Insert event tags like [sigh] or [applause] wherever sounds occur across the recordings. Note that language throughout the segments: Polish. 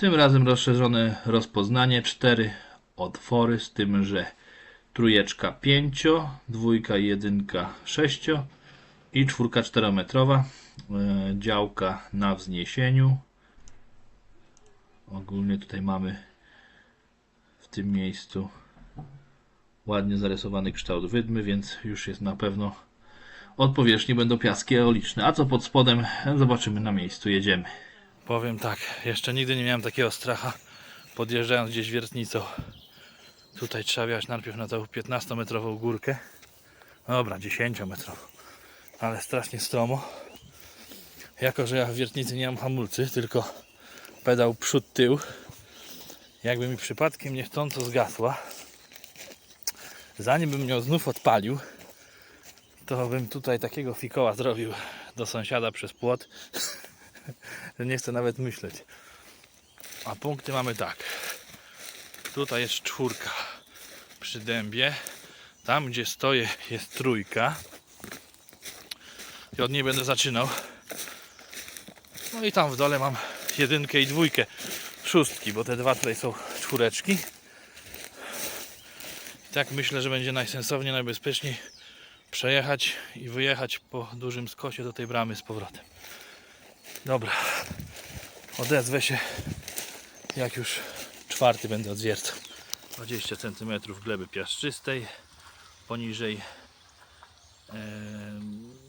Tym razem rozszerzone rozpoznanie, cztery otwory, z tym, że trójeczka 5, dwójka jedynka 6 i czwórka 4-metrowa. E, działka na wzniesieniu. Ogólnie tutaj mamy w tym miejscu ładnie zarysowany kształt wydmy, więc już jest na pewno od powierzchni będą piaski eoliczne. A co pod spodem, zobaczymy na miejscu, jedziemy. Powiem tak, jeszcze nigdy nie miałem takiego stracha podjeżdżając gdzieś wiertnicą. Tutaj trzeba wjechać najpierw na tą 15-metrową górkę. Dobra, 10-metrową. Ale strasznie stromo. Jako, że ja w wiertnicy nie mam hamulcy, tylko pedał przód tył. Jakby mi przypadkiem niechcąco zgasła. Zanim bym ją znów odpalił, to bym tutaj takiego fikoła zrobił do sąsiada przez płot [laughs] że nie chcę nawet myśleć. A punkty mamy tak. Tutaj jest czwórka przy dębie. Tam gdzie stoję jest trójka. I od niej będę zaczynał. No i tam w dole mam jedynkę i dwójkę szóstki, bo te dwa tutaj są czwóreczki. I tak myślę, że będzie najsensowniej, najbezpieczniej przejechać i wyjechać po dużym skosie do tej bramy z powrotem. Dobra. Odezwę się jak już czwarty będę odwiercał. 20 cm gleby piaszczystej. Poniżej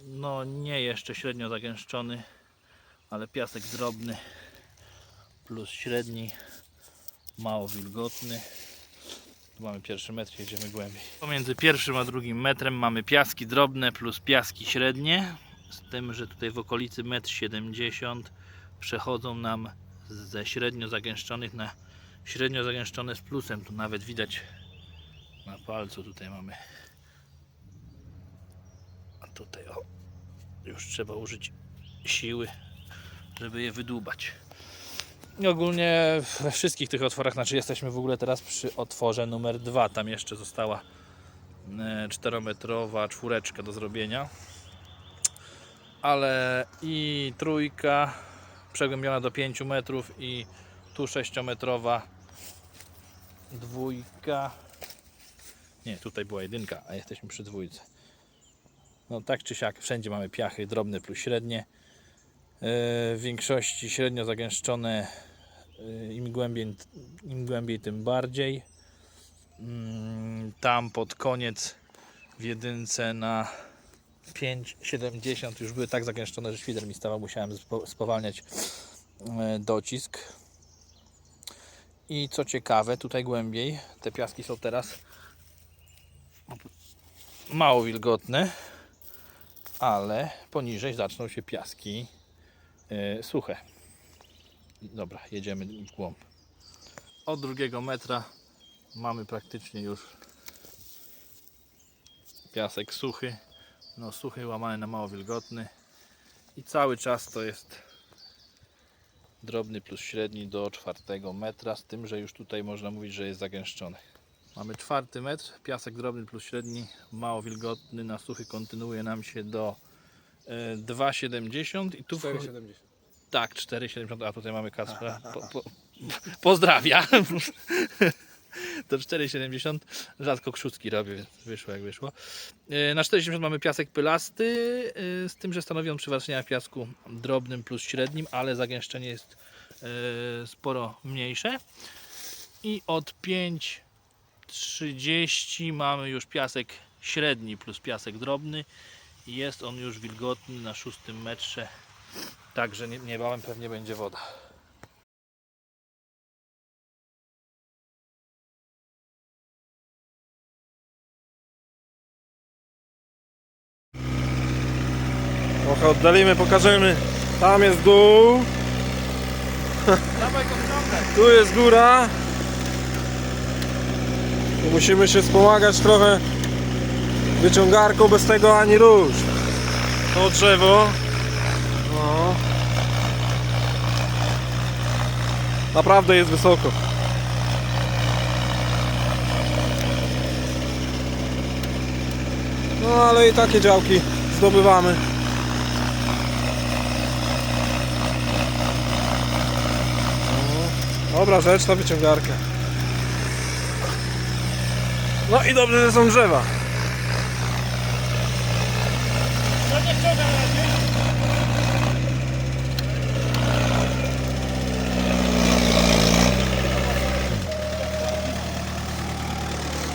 no nie jeszcze średnio zagęszczony, ale piasek drobny plus średni, mało wilgotny. Mamy pierwszy metr, jedziemy głębiej. Pomiędzy pierwszym a drugim metrem mamy piaski drobne plus piaski średnie. Z tym, że tutaj w okolicy 1,70 m przechodzą nam ze średnio zagęszczonych na średnio zagęszczone z plusem. Tu nawet widać na palcu tutaj mamy. A tutaj o, już trzeba użyć siły, żeby je wydłubać. I ogólnie we wszystkich tych otworach, znaczy jesteśmy w ogóle teraz przy otworze numer 2. Tam jeszcze została 4-metrowa czwóreczka do zrobienia ale i trójka przegłębiona do 5 metrów i tu 6-metrowa dwójka. Nie, tutaj była jedynka, a jesteśmy przy dwójce. No tak czy siak, wszędzie mamy piachy drobne plus średnie. Yy, w większości średnio zagęszczone yy, im głębiej, im głębiej tym bardziej. Mm, tam pod koniec w jedynce na 5,70 już były tak zagęszczone, że świder mi stawał, musiałem spo- spowalniać e, docisk. I co ciekawe, tutaj głębiej te piaski są teraz mało wilgotne, ale poniżej zaczną się piaski e, suche. Dobra, jedziemy w głąb. Od drugiego metra mamy praktycznie już piasek suchy no suchy łamany na mało wilgotny i cały czas to jest drobny plus średni do czwartego metra z tym, że już tutaj można mówić, że jest zagęszczony mamy czwarty metr, piasek drobny plus średni mało wilgotny na suchy kontynuuje nam się do e, 2,70 i tu wcho- 4,70. tak, 4,70, a tutaj mamy Kacpra. Po, po, pozdrawia. [laughs] To 4,70. Rzadko krzutki robię, więc wyszło jak wyszło. E, Na 4,70 mamy piasek pylasty, e, z tym, że stanowi on przywarczenia w piasku drobnym plus średnim, ale zagęszczenie jest e, sporo mniejsze. I od 5,30 mamy już piasek średni plus piasek drobny. Jest on już wilgotny na szóstym metrze. Także nie- niebawem pewnie będzie woda. Trochę oddalimy, pokażemy. Tam jest dół, tu jest góra. Musimy się wspomagać trochę wyciągarką, bez tego ani rusz. To drzewo. No. Naprawdę jest wysoko. No ale i takie działki zdobywamy. Dobra rzecz ta wyciągarka. No i dobrze, że są drzewa.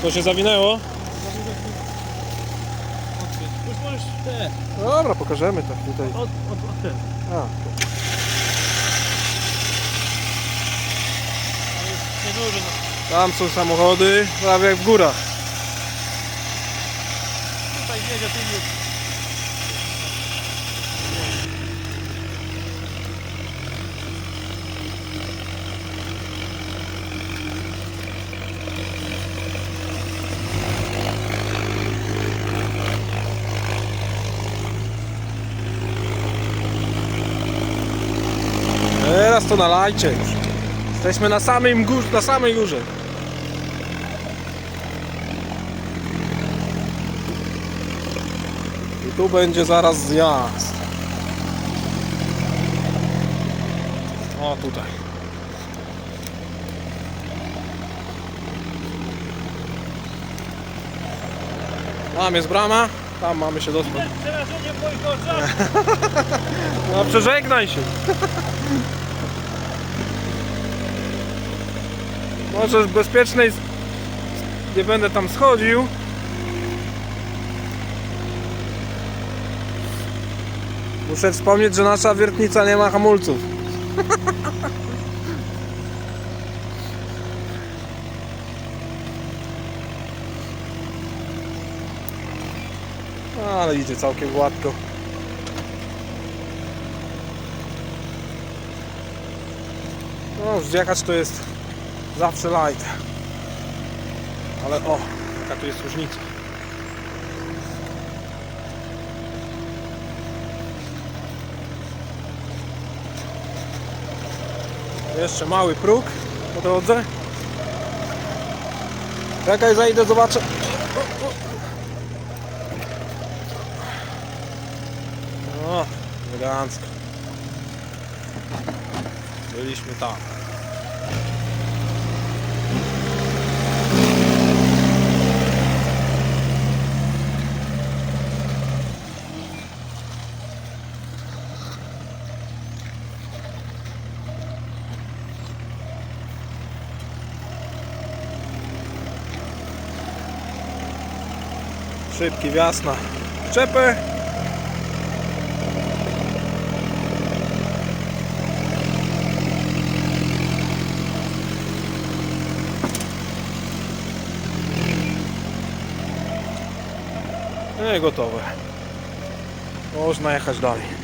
To się zawinęło? Dobra, pokażemy tak tutaj. od, od, od. A, Nieduży, no. tam są samochody, prawie jak w górach. tutaj tu jest. Teraz to nalajcie już. Jesteśmy na samym górze, na samej górze. I tu będzie zaraz zjazd. O, tutaj. Tam jest brama, tam mamy się dostać. Przerażenie w moich oczach. [laughs] No przeżegnaj się. [laughs] Może z bezpiecznej nie będę tam schodził. Muszę wspomnieć, że nasza wiertnica nie ma hamulców. [laughs] Ale idzie całkiem gładko. No, zjechać to jest zawsze light. Ale o, jaka tu jest różnica. Jeszcze mały próg po drodze. Czekaj, zajdę, zobaczę. O, elegancko. Byliśmy tam. Szybki wjazd na czepę. No i gotowe. Można jechać dalej.